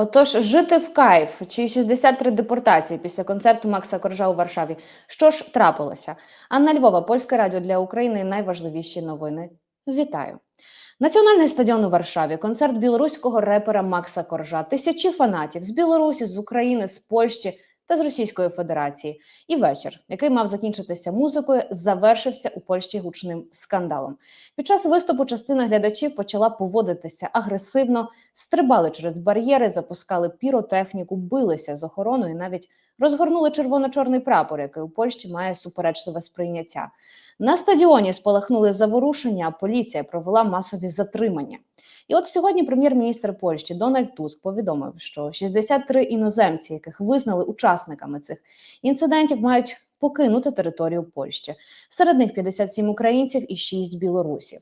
Отож, жити в кайф чи 63 депортації після концерту Макса Коржа у Варшаві. Що ж трапилося? Анна Львова, Польське радіо для України. Найважливіші новини. Вітаю. Національний стадіон у Варшаві, концерт білоруського репера Макса Коржа, тисячі фанатів з Білорусі, з України, з Польщі та з Російської Федерації. І вечір, який мав закінчитися музикою, завершився у Польщі гучним скандалом. Під час виступу частина глядачів почала поводитися агресивно, стрибали через бар'єри, запускали піротехніку, билися з охороною, навіть розгорнули червоно-чорний прапор, який у Польщі має суперечливе сприйняття. На стадіоні спалахнули заворушення, а поліція провела масові затримання. І от сьогодні прем'єр-міністр Польщі Дональд Туск повідомив, що 63 іноземці, яких визнали учасниками цих інцидентів, мають покинути територію Польщі. Серед них 57 українців і 6 білорусів.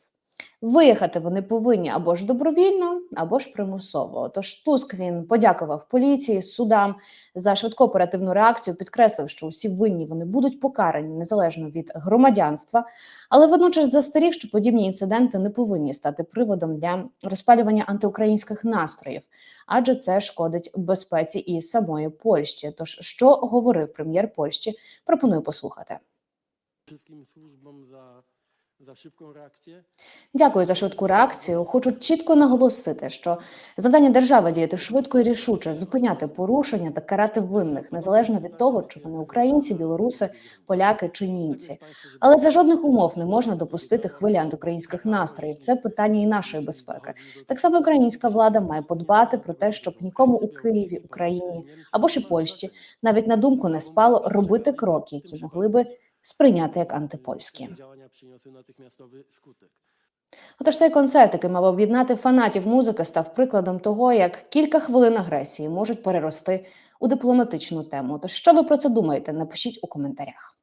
Виїхати вони повинні або ж добровільно, або ж примусово. Тож Туск він подякував поліції, судам за швидку оперативну реакцію, підкреслив, що усі винні вони будуть покарані незалежно від громадянства, але водночас застеріг, що подібні інциденти не повинні стати приводом для розпалювання антиукраїнських настроїв, адже це шкодить безпеці і самої Польщі. Тож, що говорив прем'єр Польщі, пропоную послухати. wszystkim służbom za, za szybką reakcję. Дякую за швидку реакцію. Хочу чітко наголосити, що завдання держави діяти швидко і рішуче, зупиняти порушення та карати винних, незалежно від того, чи вони українці, білоруси, поляки чи німці. Але за жодних умов не можна допустити хвилі антиукраїнських настроїв. Це питання і нашої безпеки. Так само українська влада має подбати про те, щоб нікому у Києві, Україні або ж і Польщі навіть на думку не спало робити кроки, які могли би сприйняти як антипольські. Отож, цей концерт, який мав об'єднати фанатів музики, став прикладом того, як кілька хвилин агресії можуть перерости у дипломатичну тему. Тож, що ви про це думаєте? Напишіть у коментарях.